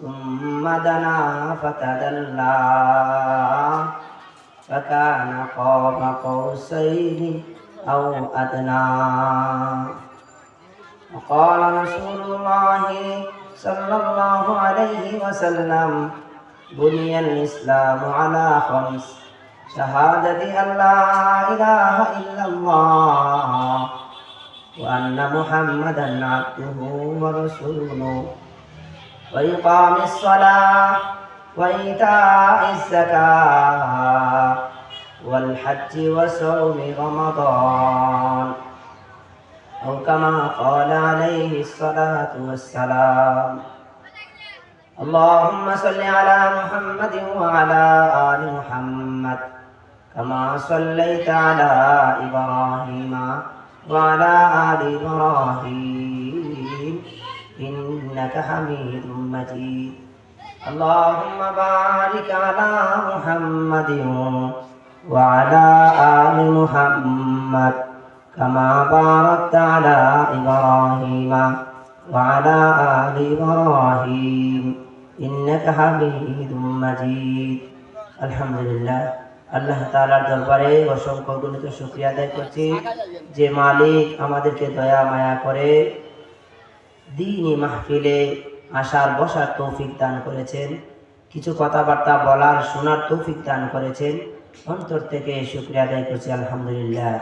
ثم دنا فتدلى. فكان قاب قوسين أو أدنى. وقال رسول الله صلى الله عليه وسلم بني الإسلام على خمس. شهادة أن لا إله إلا الله وأن محمدا عبده ورسوله. وإقام الصلاة وإيتاء الزكاة والحج وصوم رمضان. أو كما قال عليه الصلاة والسلام. اللهم صل على محمد وعلى آل محمد كما صليت على إبراهيم وعلى آل إبراهيم. إنك حميد مجيد اللهم بارك على محمد وعلى آل محمد كما باركت على إبراهيم وعلى آل إبراهيم إنك حميد مجيد الحمد لله আল্লাহ তাআলার দরবারে অসংখ্য গণিত শুকরিয়া আদায় করছি যে মালিক আমাদেরকে দয়া মায়া করে দিনই মাহফিলে আসার বসার তৌফিক দান করেছেন। কিছু কথাবার্তা বলার শোনার তৌফিক দান করেছেন। অন্তর থেকে শুক্রিয়া আদায় করছি, আলহামদুলিল্লাহ।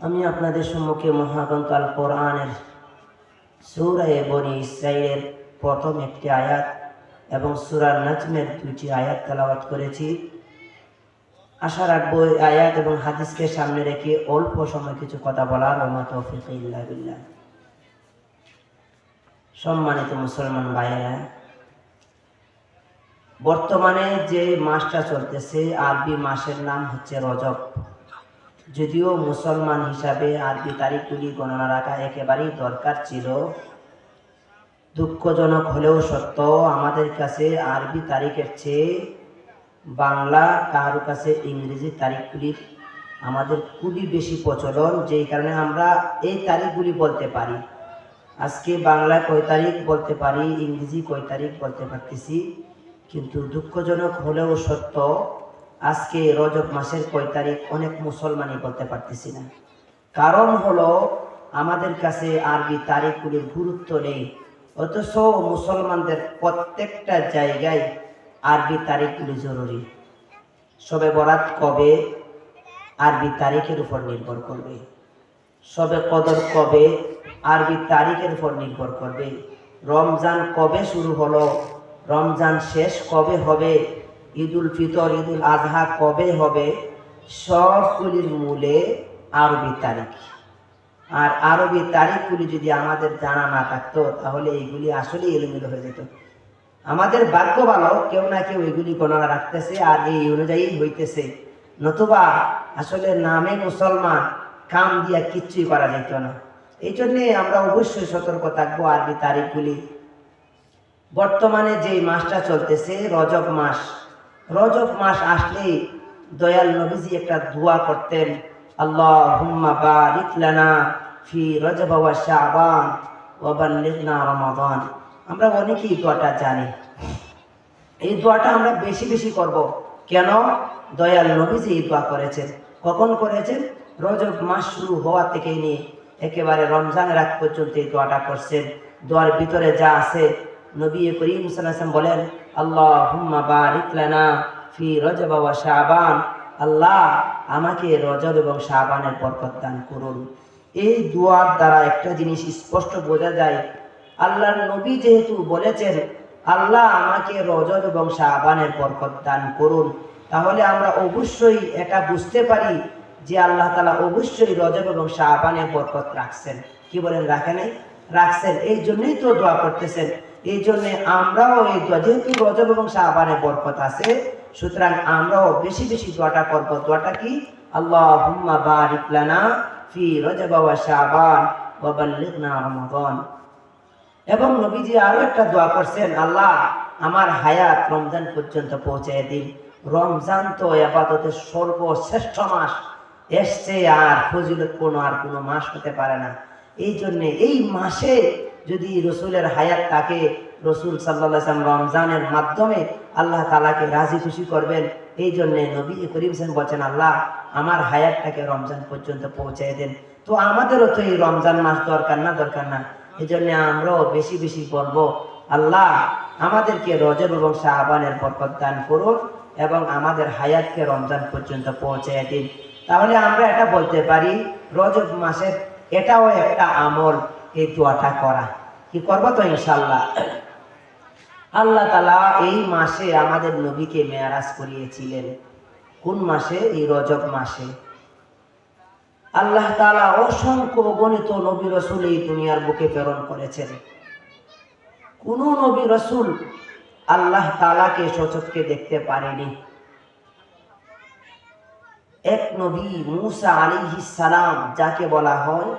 আমি আপনাদের সম্মুখে মহাগ্রন্থ আল কোরআনের সৌরায় বনি ইসরায়েলের প্রথম একটি আয়াত এবং সুরার নাজমের দুটি আয়াত তেলাওয়াত করেছি। আশা রাখব আয়াত এবং হাদিসকে সামনে রেখে অল্প সময় কিছু কথা বলার ওমা তৌফিক ইল্লা বিল্লাহ। সম্মানিত মুসলমান ভাইয়েরা, বর্তমানে যে মাসটা চলতেছে, আরবি মাসের নাম হচ্ছে রজব। যদিও মুসলমান হিসাবে আরবি তারিখগুলি গণনা রাখা একেবারেই দরকার ছিল, দুঃখজনক হলেও সত্য, আমাদের কাছে আরবি তারিখের চেয়ে বাংলা কারও কাছে ইংরেজি তারিখগুলির আমাদের খুবই বেশি প্রচলন, যেই কারণে আমরা এই তারিখগুলি বলতে পারি। আজকে বাংলা কয় তারিখ বলতে পারি, ইংরেজি কয় তারিখ বলতে পারতেছি। কিন্তু দুঃখজনক হলেও সত্য, আজকে রজব মাসের কয় তারিখ অনেক মুসলমানই বলতে পারতেছি না। কারণ হলো, আমাদের কাছে আরবি তারিখগুলির গুরুত্ব নেই। অথচ মুসলমানদের প্রত্যেকটা জায়গায় আরবি তারিখগুলি জরুরি। সবে বরাত কবে? আরবি তারিখের উপর নির্ভর করবে। সবে কদর কবে? আরবি তারিখের উপর নির্ভর করবে। রমজান কবে শুরু হলো? রমজান শেষ কবে হবে? ঈদুল ফিতর, ঈদুল আজহা কবে হবে? সবগুলির মূলে আরবি তারিখ। আর আরবি তারিখগুলি যদি আমাদের জানা না থাকতো, তাহলে এইগুলি আসলে এলোমেলো হয়ে যেত। আমাদের ভাগ্য ভালো, কেউ না কেউ এগুলি গণনা রাখতেছে আর এই অনুযায়ী হইতেছে। নতুবা আসলে নামে মুসলমান, কাম দিয়া কিচ্ছুই করা যেত না। এই জন্যে আমরা অবশ্যই সতর্ক থাকব আরবি তারিখগুলি। বর্তমানে যে মাসটা চলতেছে, রজব মাস। রজব মাস আসলেই দয়াল নবীজি একটা দোয়া করতেন আল্লাহ হুম্মা বারিক লানা ফি রজব ওয়া শাবান ওয়া বাল্লিগনা রমাদান। আমরা অনেকেই দোয়াটা জানি। এই দোয়াটা আমরা বেশি বেশি করব। কেন? দয়াল নবীজি এই দোয়া করেছেন। কখন করেছেন? রজব মাস শুরু হওয়া থেকে নিয়ে একেবারে রমজানের আগ পর্যন্ত এই দোয়াটা করছেন। দোয়ার ভিতরে যা আছে, নবী করিম সাল্লাল্লাহু বলেন আল্লাহ হুম্মা বারিক লানা ফি রজব ওয়া শাবান। আল্লাহ আমাকে রজব এবং শাবানের বরকত দান করুন। এই দোয়ার দ্বারা একটা জিনিস স্পষ্ট বোঝা যায়। আল্লাহর নবী যেহেতু বলেছেন, আল্লাহ আমাকে রজব এবং শাবানের বরকত দান করুন। তাহলে আমরা অবশ্যই এটা বুঝতে পারি যে আল্লাহ তালা অবশ্যই রজব এবং শাহবানের বরকত রাখছেন। কি বলেন, রাখে নাই? রাখছেন। এই জন্যই তো দোয়া করতেছেন। এই জন্য আমরাও এই দোয়া, যেহেতু রজব এবং শাহবানের বরকত আছে, সুতরাং আমরাও বেশি বেশি দোয়াটা করব। দোয়াটা কি? আল্লাহ হুম্মা ফি রজব ওয়া বাল্লিগনা রমাদান। এবং নবীজি আরও একটা দোয়া করছেন, আল্লাহ আমার হায়াত রমজান পর্যন্ত পৌঁছে দিন। রমজান তো আপাততের সর্বশ্রেষ্ঠ মাস। এসছে আর ফজিলতপূর্ণ আর কোনো মাস হতে পারে না। এই জন্যে এই মাসে যদি রসুলের হায়াত তাকে রসুল সাল্লাহ রমজানের মাধ্যমে আল্লাহ তালাকে রাজি খুশি করবেন, এই জন্যে নবী করিম সেন বলছেন, আল্লাহ, আমার হায়াতটাকে রমজান পর্যন্ত পৌঁছে দেন। তো আমাদেরও তো এই রমজান মাস দরকার না দরকার না। এই জন্যে আমরাও বেশি বেশি বলব, আল্লাহ, আমাদেরকে রজব এবং শাহবানের বরকত দান করুন এবং আমাদের হায়াতকে রমজান পর্যন্ত পৌঁছে দিন। তাহলে আমরা এটা বলতে পারি, রজব মাসের এটাও একটা আমল এই দোয়াটা করা। কি করব তো ইনশাল্লাহ আল্লাহ তালা এই মাসে আমাদের নবীকে মেয়ারাজ করিয়েছিলেন। কোন মাসে? এই রজব মাসে। আল্লাহ তালা অসংখ্য গণিত নবী রসুল এই দুনিয়ার বুকে প্রেরণ করেছেন। কোন নবী রসুল আল্লাহ তালাকে সচককে দেখতে পারেনি। এক নবী মুসা আলী সালাম যাকে বলা হয়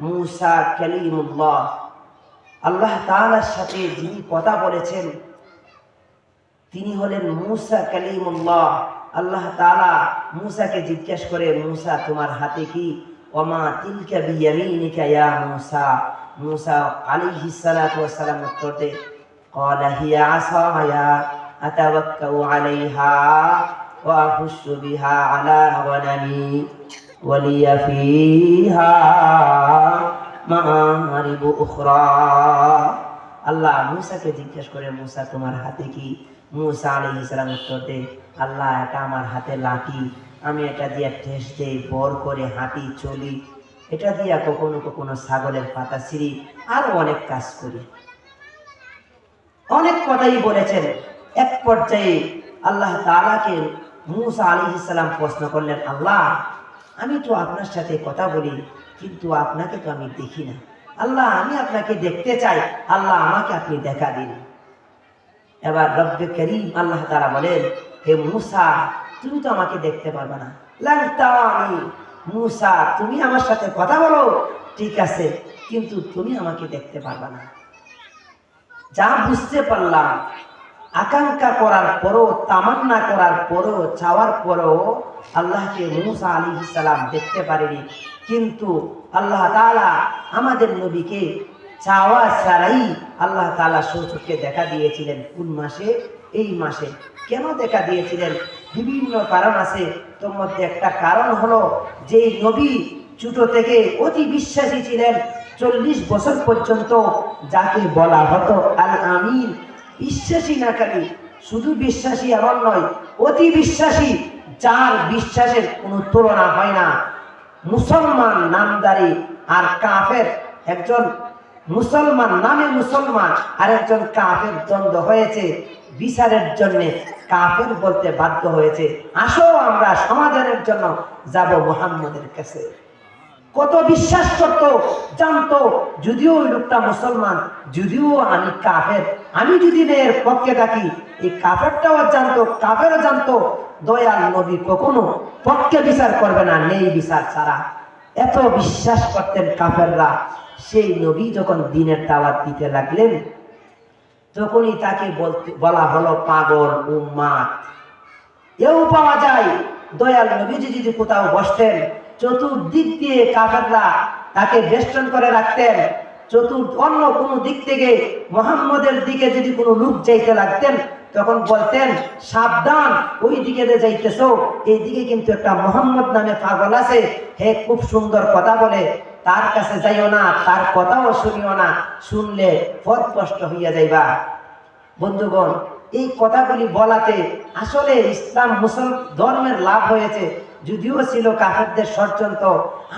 মুসা কালিমুল্লাহ। আল্লাহ তালার সাথে যিনি কথা বলেছেন, তিনি হলেন মুসা কালিমুল্লাহ। আল্লাহ তালা মুসাকে জিজ্ঞেস করে, মুসা, তোমার হাতে কি? অমা তিলকা বিয়ামিনিকা ইয়া মুসা। মুসা আলাইহি সালাতু ওয়াসালাম উত্তর দে ক্বালা হিয়া আসায়া, আতাওয়াক্কাউ আলাইহা। وأخش بها على غنمي ولي فيها মারিব উখরা আল্লাহ মুসাকে জিজ্ঞেস করে মুসা তোমার হাতে কি মুসা আলাইহিস সালাম উত্তর দেয় আল্লাহ এটা আমার হাতে লাঠি আমি এটা দিয়ে ঠেস দেই বর করে হাঁটি চলি এটা দিয়া কখনো কখনো ছাগলের পাতা ছিঁড়ি আরো অনেক কাজ করি অনেক কথাই বলেছেন এক পর্যায়ে আল্লাহ তাআলাকে মুসা আলাইহিস সালাম প্রশ্ন করলেন, আল্লাহ, আমি তো আপনার সাথে কথা বলি, কিন্তু আপনাকে তো আমি দেখি না। আল্লাহ, আমি আপনাকে দেখতে চাই। আল্লাহ, আমাকে আপনি দেখা দিন। এবার রব্বে করিম আল্লাহ তারা বলেন, হে মুসা, তুমি তো আমাকে দেখতে পারবে না। লাংতাওয়ানি মুসা, তুমি আমার সাথে কথা বলো। ঠিক আছে, কিন্তু তুমি আমাকে দেখতে পারবে না। যা বুঝতে পারলাম আকাঙ্ক্ষা করার পরও, তামান্না করার পরও, চাওয়ার পরও আল্লাহকে মুসা আলী সালাম দেখতে পারেনি। কিন্তু আল্লাহ তাআলা আমাদের নবীকে চাওয়া ছাড়াই আল্লাহ তাআলা সৌচককে দেখা দিয়েছিলেন কোন মাসে? এই মাসে। কেন দেখা দিয়েছিলেন? বিভিন্ন কারণ আছে। তোর মধ্যে একটা কারণ হলো যে নবী ছোট থেকে অতি বিশ্বাসী ছিলেন, চল্লিশ বছর পর্যন্ত যাকে বলা হতো আল আমিন বিশ্বাসী না খালি শুধু বিশ্বাসী এমন নয়, অতি বিশ্বাসী, যার বিশ্বাসের কোনো তুলনা হয় না। মুসলমান নামদারি আর কাফের একজন মুসলমান নামে মুসলমান আর একজন কাফের দ্বন্দ্ব হয়েছে। বিচারের জন্য কাফের বলতে বাধ্য হয়েছে। আসো আমরা সমাধানের জন্য যাব মোহাম্মদের কাছে। কত বিশ্বাস করতো, জানতো, যদিও ওই লোকটা মুসলমান, যদিও আমি কাফের। আমি যদি এর পক্ষে থাকি, এই কাফেরটাও জানতো, কাফেরও জানতো, দয়াল নবী কখনো পক্ষে বিচার করবে না, নেই বিচার ছাড়া। এত বিশ্বাস করতেন কাফেররা। সেই নবী যখন দিনের দাওয়াত দিতে লাগলেন, তখনই তাকে বলতে, বলা হলো, পাগল উম্মাদ। এও পাওয়া যায়, দয়াল নবীজি যদি কোথাও বসতেন চতুর্দিক দিয়ে কাফেররা তাকে বেষ্টন করে রাখতেন। চতুর অন্য কোনো দিক থেকে মোহাম্মদের দিকে যদি কোনো লোক যাইতে লাগতেন, তখন বলতেন, সাবধান, ওই দিকে যে যাইতেছো, এই দিকে কিন্তু একটা মোহাম্মদ নামে পাগল আছে। হে, খুব সুন্দর কথা বলে। তার কাছে যাইও না, তার কথাও শুনিও না। শুনলে পথ কষ্ট হইয়া যাইবা। বন্ধুগণ, এই কথাগুলি বলাতে আসলে ইসলাম মুসল ধর্মের লাভ হয়েছে। যদিও ছিল কাফেরদের ষড়যন্ত্র,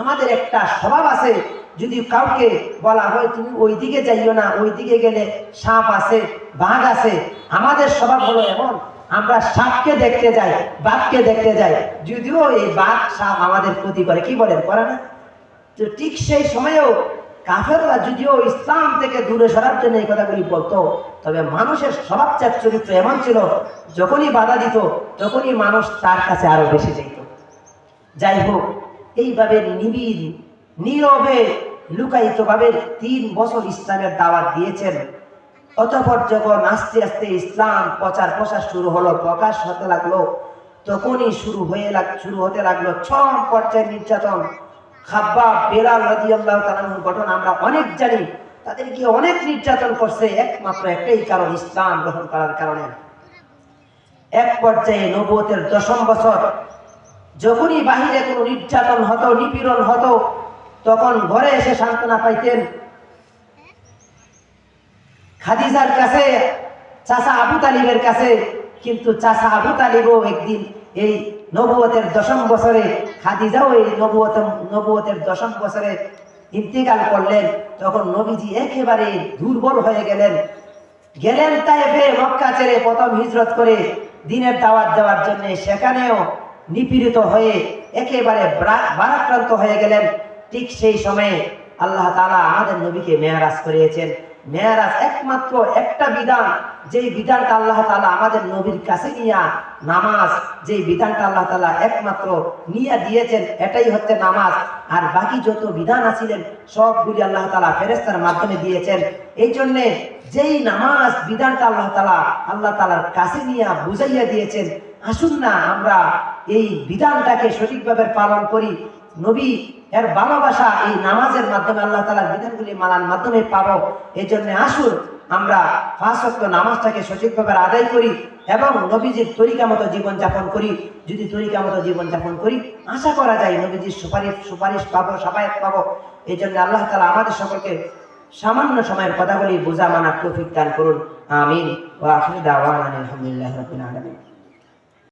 আমাদের একটা স্বভাব আছে, যদি কাউকে বলা হয় তুমি ওই দিকে যাইও না ওই দিকে গেলে সাপ আছে, বাঘ আছে, আমাদের স্বভাব হলো এমন, আমরা সাপকে দেখতে যাই, বাঘকে দেখতে যাই, যদিও এই বাঘ, সাপ আমাদের ক্ষতি করে, কি বলেন, করে না? তো ঠিক সেই সময়েও কাফেররা যদিও ইসলাম থেকে দূরে সরার জন্য এই কথাগুলি বলতো, তবে মানুষের স্বভাবচার চরিত্র এমন ছিল, যখনই বাধা দিত, তখনই মানুষ তার কাছে আরও বেশি যেত। যাই হোক এইভাবে নিবিড়, নীরবে লুকায়িতভাবে তিন বছর ইসলামের দাওয়াত দিয়েছেন। অতঃপর যখন আস্তে আস্তে ইসলাম প্রচার প্রসার শুরু হলো, প্রকাশ হতে লাগল, তখনই শুরু হয়ে লাগ, শুরু হতে লাগল ছম পর্যায়ে নির্যাতন। খাব্বা বেলাল রাদিয়াল্লাহু তাআলার ঘটনা আমরা অনেক জানি, তাদেরকে অনেক নির্যাতন করছে, একমাত্র একটাই কারণ ইসলাম গ্রহণ করার কারণে। এক পর্যায়ে নবুয়তের দশম বছর যখনই বাহিরে কোনো নির্যাতন হতো, নিপীড়ন হতো, তখন ঘরে এসে সান্ত্বনা পাইতেন। খাদিজার কাছে, চাচা আবু তালিবের কাছে, কিন্তু চাচা আবু তালিবও একদিন এই নবুয়তের দশম বছরে, খাদিজাও এই নবুয়ত, নবুয়তের দশম বছরে ইন্তেকাল করলেন। তখন নবীজি একেবারে দুর্বল হয়ে গেলেন। গেলেন তাই তাইফে মক্কা ছেড়ে প্রথম হিজরত করে দিনের দাওয়াত দেওয়ার জন্য। সেখানেও নিপীড়িত হয়ে একেবারে ব্রা- ভারাক্রান্ত হয়ে গেলেন। ঠিক সেই সময়ে আল্লাহ তাআলা আমাদের নবীকে মেয়ারাজ করিয়েছেন। মেয়ারাজ একমাত্র একটা বিধান, যেই বিধানটা আল্লাহ তালা আমাদের নবীর কাছে নিয়া নামাজ, যেই বিধানটা আল্লাহ তাআলা একমাত্র নিয়ে দিয়েছেন, এটাই হচ্ছে নামাজ। আর বাকি যত বিধান আছিলেন, সবগুলি আল্লাহ তালা ফেরেস্তার মাধ্যমে দিয়েছেন। এই জন্যে যেই নামাজ বিধানটা আল্লাহ তালা আল্লাহ তালার কাছে নিয়ে বুঝাইয়া দিয়েছেন, আসুন না আমরা এই বিধানটাকে সঠিকভাবে পালন করি। নবী এর ভালোবাসা এই নামাজের মাধ্যমে, আল্লাহ তালার বিধানগুলি মানার মাধ্যমে পাবো। এই জন্য আসুন, আমরা ওয়াক্ত নামাজটাকে সঠিকভাবে আদায় করি এবং নবীজির তরিকা মতো জীবনযাপন করি। যদি তরিকা মতো জীবনযাপন করি, আশা করা যায় নবীজির সুপারিশ সুপারিশ পাবো, সাফায়াত পাবো। এই জন্য আল্লাহ তালা আমাদের সকলকে সামান্য সময়ের কথাগুলি বোঝা মানার তৌফিক দান করুন। আমিন। ও আলহামদুলিল্লাহ রাব্বিল আলামিন।